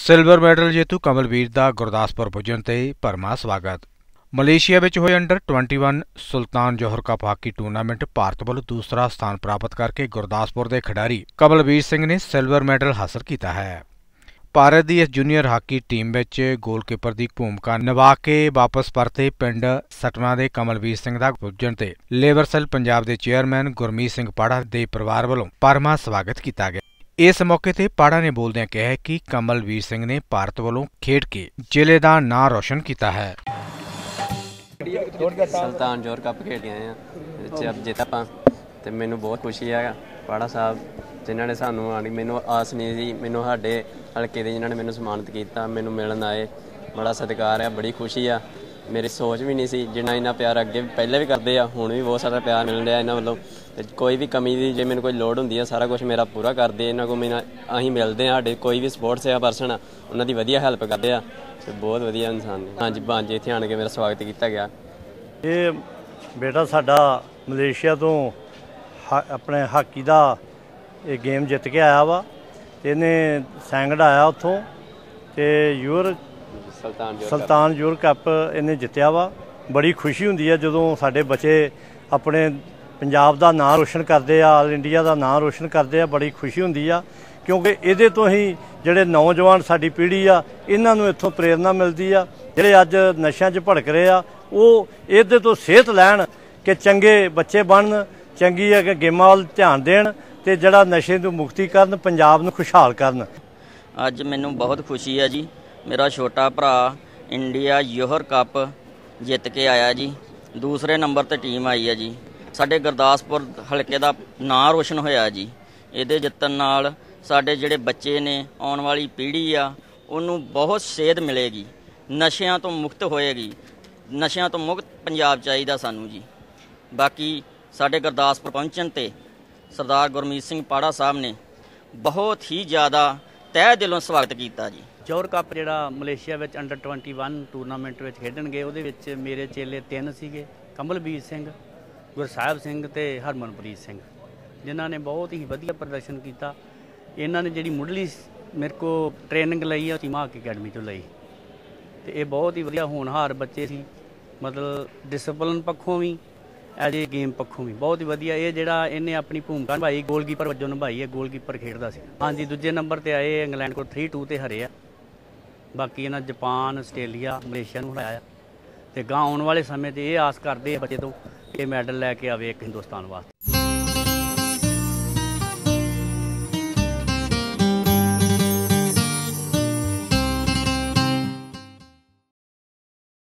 Silver medal ਜੇਤੂ ਕਮਲਵੀਰ ਦਾ ਗੁਰਦਾਸਪੁਰ ਪੁੱਜਣ ਤੇ ਭਰਮਾ ਸਵਾਗਤ। ਮਲੇਸ਼ੀਆ ਵਿੱਚ ਹੋਏ under 21 Sultan Johor cup hockey tournament Bharat ਵੱਲੋਂ ਦੂਸਰਾ ਸਥਾਨ ਪ੍ਰਾਪਤ ਕਰਕੇ ਗੁਰਦਾਸਪੁਰ ਦੇ ਖਿਡਾਰੀ ਕਮਲਵੀਰ ਸਿੰਘ ਨੇ ਸਿਲਵਰ ਮੈਡਲ ਹਾਸਲ ਕੀਤਾ ਹੈ। ਭਾਰਤ ਦੀ ਇਸ ਜੂਨੀਅਰ ਹਾਕੀ ਟੀਮ ਵਿੱਚ ਗੋਲਕੀਪਰ ਦੀ ਭੂਮਿਕਾ ਨਿਭਾ ਕੇ ਵਾਪਸ ਪਰਤੇ ਪਿੰਡ ਸਟਵਾ ਦੇ ਕਮਲਵੀਰ ਸਿੰਘ ਦਾ ਪੁੱਜਣ ਤੇ ਲੇਬਰ ਸੈੱਲ ਪੰਜਾਬ ਦੇ ਚੇਅਰਮੈਨ ਗੁਰਮੀਤ ਸਿੰਘ ਪਾੜਾ ਦੇ ਪਰਿਵਾਰ ਵੱਲੋਂ ਭਰਮਾ ਸਵਾਗਤ ਕੀਤਾ ਗਿਆ। ਇਸ ਮੌਕੇ ਤੇ ਪਾੜਾ ਨੇ ਬੋਲਦਿਆਂ ਕਿਹਾ ਕਿ ਕਮਲਵੀਰ ਸਿੰਘ ਨੇ ਭਾਰਤ ਵੱਲੋਂ ਖੇਡ ਕੇ ਜ਼ਿਲ੍ਹੇ ਦਾ ਨਾਂ ਰੋਸ਼ਨ ਕੀਤਾ ਹੈ। ਸੁਲਤਾਨ ਜੋਰ ਕੱਪ ਖੇਡੇ ਆਏ ਆ ਵਿੱਚ ਅੱਜ ਜਿੱਤ ਆਪਾਂ ਤੇ ਮੈਨੂੰ ਬਹੁਤ ਖੁਸ਼ੀ ਆ। ਪਾੜਾ ਸਾਹਿਬ ਜਿਨ੍ਹਾਂ ਨੇ ਸਾਨੂੰ ਆਣੀ ਮੈਨੂੰ ਆਸ ਨਹੀਂ ਸੀ ਮੈਨੂੰ ਸਾਡੇ ਹਲਕੇ ਦੇ ਜਿਨ੍ਹਾਂ ਨੇ ਮੈਨੂੰ ਸਨਮਾਨਿਤ ਕੀਤਾ ਮੈਨੂੰ ਮਿਲਣ ਆਏ। ਬੜਾ ਸਤਿਕਾਰ ਆ ਬੜੀ ਖੁਸ਼ੀ ਆ। ਮੇਰੀ ਸੋਚ ਵੀ ਨਹੀਂ ਸੀ ਜਿੰਨਾ ਇਹਨਾਂ ਪਿਆਰ ਅੱਗੇ ਪਹਿਲੇ ਵੀ ਕਰਦੇ ਆ ਹੁਣ ਵੀ ਬਹੁਤ ਸਾਰਾ ਪਿਆਰ ਮਿਲ ਰਿਹਾ ਇਹਨਾਂ ਵੱਲੋਂ। ਤੇ ਕੋਈ ਵੀ ਕਮੀ ਦੀ ਜੇ ਮੈਨੂੰ ਕੋਈ ਲੋੜ ਹੁੰਦੀ ਆ ਸਾਰਾ ਕੁਝ ਮੇਰਾ ਪੂਰਾ ਕਰਦੇ ਇਹਨਾਂ ਕੋ ਮੇਰਾ ਅਸੀਂ ਮਿਲਦੇ ਆ ਸਾਡੇ ਕੋਈ ਵੀ ਸਪੋਰਟਸ ਆ ਪਰਸਨ ਉਹਨਾਂ ਦੀ ਵਧੀਆ ਹੈਲਪ ਕਰਦੇ ਆ ਤੇ ਬਹੁਤ ਵਧੀਆ ਇਨਸਾਨ ਨੇ। ਹਾਂਜੀ ਬਾਂਜੇ ਇੱਥੇ ਆਣ ਕੇ ਮੇਰਾ ਸਵਾਗਤ ਕੀਤਾ ਗਿਆ। ਇਹ ਬੇਟਾ ਸਾਡਾ ਮਲੇਸ਼ੀਆ ਤੋਂ ਹਾ- ਆਪਣੇ ਹਾਕੀ ਦਾ ਇਹ ਗੇਮ ਜਿੱਤ ਕੇ ਆਇਆ ਵਾ ਤੇ ਇਹਨੇ ਸੈਂਗਡ ਆਇਆ ਉੱਥੋਂ ਤੇ ਯੂਰ ਸੁਲਤਾਨ ਜੋਰ ਸੁਲਤਾਨ ਯੂਰ ਕੱਪ ਇਹਨੇ ਜਿੱਤਿਆ ਵਾ। ਬੜੀ ਖੁਸ਼ੀ ਹੁੰਦੀ ਹੈ ਜਦੋਂ ਸਾਡੇ ਬੱਚੇ ਆਪਣੇ ਪੰਜਾਬ ਦਾ ਨਾਂ ਰੋਸ਼ਨ ਕਰਦੇ ਆ ਆਲ ਇੰਡੀਆ ਦਾ ਨਾਂ ਰੋਸ਼ਨ ਕਰਦੇ ਆ, ਬੜੀ ਖੁਸ਼ੀ ਹੁੰਦੀ ਆ। ਕਿਉਂਕਿ ਇਹਦੇ ਤੋਂ ਹੀ ਜਿਹੜੇ ਨੌਜਵਾਨ ਸਾਡੀ ਪੀੜ੍ਹੀ ਆ, ਇਹਨਾਂ ਨੂੰ ਇੱਥੋਂ ਪ੍ਰੇਰਣਾ ਮਿਲਦੀ ਆ। ਜਿਹੜੇ ਅੱਜ ਨਸ਼ਿਆਂ 'ਚ ਭੜਕ ਰਹੇ ਆ, ਉਹ ਇਹਦੇ ਤੋਂ ਸਿਹਤ ਲੈਣ ਕਿ ਚੰਗੇ ਬੱਚੇ ਬਣਨ, ਚੰਗੀ ਹੈ ਕਿ ਗੇਮਾਂ ਵੱਲ ਧਿਆਨ ਦੇਣ ਤੇ ਜਿਹੜਾ ਨਸ਼ੇ ਤੋਂ ਮੁਕਤੀ ਕਰਨ, ਪੰਜਾਬ ਨੂੰ ਖੁਸ਼ਹਾਲ ਕਰਨ। ਅੱਜ ਮੈਨੂੰ ਬਹੁਤ ਖੁਸ਼ੀ ਹੈ ਜੀ। ਮੇਰਾ ਛੋਟਾ ਭਰਾ ਇੰਡੀਆ ਯੂਹਰ ਕੱਪ ਜਿੱਤ ਕੇ ਆਇਆ ਜੀ। ਦੂਸਰੇ ਨੰਬਰ ਤੇ ਟੀਮ ਆਈ ਹੈ ਜੀ। ਸਾਡੇ ਗੁਰਦਾਸਪੁਰ ਹਲਕੇ ਦਾ ਨਾਂ ਰੋਸ਼ਨ ਹੋਇਆ ਜੀ। ਇਹਦੇ ਜਿੱਤਣ ਨਾਲ ਸਾਡੇ ਜਿਹੜੇ ਬੱਚੇ ਨੇ, ਆਉਣ ਵਾਲੀ ਪੀੜ੍ਹੀ ਆ, ਉਹਨੂੰ ਬਹੁਤ ਸੇਧ ਮਿਲੇਗੀ। ਨਸ਼ਿਆਂ ਤੋਂ ਮੁਕਤ ਹੋਏਗੀ। ਨਸ਼ਿਆਂ ਤੋਂ ਮੁਕਤ ਪੰਜਾਬ ਚਾਹੀਦਾ ਸਾਨੂੰ ਜੀ। ਬਾਕੀ ਸਾਡੇ ਗੁਰਦਾਸਪੁਰ ਪਹੁੰਚਣ ਤੇ ਸਰਦਾਰ ਗੁਰਮੀਤ ਸਿੰਘ ਪਾੜਾ ਸਾਹਿਬ ਨੇ ਬਹੁਤ ਹੀ ਜ਼ਿਆਦਾ ਤਹਿ ਦਿਲੋਂ ਸਵਾਗਤ ਕੀਤਾ ਜੀ। ਜੋਰ ਕੱਪ ਜਿਹੜਾ ਮਲੇਸ਼ੀਆ ਵਿੱਚ ਅੰਡਰ 21 ਟੂਰਨਾਮੈਂਟ ਵਿੱਚ ਖੇਡਣਗੇ, ਉਹਦੇ ਵਿੱਚ ਮੇਰੇ ਚੇਲੇ ਤਿੰਨ ਸੀਗੇ ਕਮਲਬੀਰ ਸਿੰਘ ਗੁਰਸਾਹਿਬ ਸਿੰਘ ਤੇ ਹਰਮਨਪ੍ਰੀਤ ਸਿੰਘ, ਜਿਨ੍ਹਾਂ ਨੇ ਬਹੁਤ ਹੀ ਵਧੀਆ ਪ੍ਰਦਰਸ਼ਨ ਕੀਤਾ। ਇਹਨਾਂ ਨੇ ਜਿਹੜੀ ਮੁੱਢਲੀ ਮੇਰੇ ਕੋ ਟ੍ਰੇਨਿੰਗ ਲਈ ਆ ਚੀਮਾ ਹਾਕੀ ਅਕੈਡਮੀ ਤੋਂ ਲਈ। ਤੇ ਇਹ ਬਹੁਤ ਹੀ ਵਧੀਆ ਹੋਣਹਾਰ ਬੱਚੇ ਸੀ। ਮਤਲਬ ਡਿਸਪਲਿਨ ਪੱਖੋਂ ਵੀ ਐਜ ਏ ਗੇਮ ਪੱਖੋਂ ਵੀ ਬਹੁਤ ਹੀ ਵਧੀਆ। ਇਹ ਜਿਹੜਾ ਇਹਨੇ ਆਪਣੀ ਭੂਮਿਕਾ ਨਿਭਾਈ ਗੋਲਕੀਪਰ ਵਜੋਂ ਨਿਭਾਈ ਹੈ ਗੋਲਕੀਪਰ ਖੇਡਦਾ ਸੀ। ਹਾਂਜੀ, ਦੂਜੇ ਨੰਬਰ ਤੇ ਆਏ, ਇੰਗਲੈਂਡ ਕੋਲ 3-2 ਤੇ ਹਰੇ ਆ। ਬਾਕੀ ਇਹਨਾਂ ਜਾਪਾਨ, ਆਸਟ੍ਰੇਲੀਆ, ਮਲੇਸ਼ੀਆ ਨੂੰ ਹਰਾਇਆ। ਤੇ ਗਾਂ ਆਉਣ ਵਾਲੇ ਸਮੇਂ 'ਤੇ ਇਹ ਆਸ ਕਰਦੇ ਆ ਬੱਚੇ ਤੋਂ ਕਿ ਮੈਡਲ ਲੈ ਕੇ ਆਵੇ ਇੱਕ ਹਿੰਦੁਸਤਾਨ ਵਾਸਤੇ।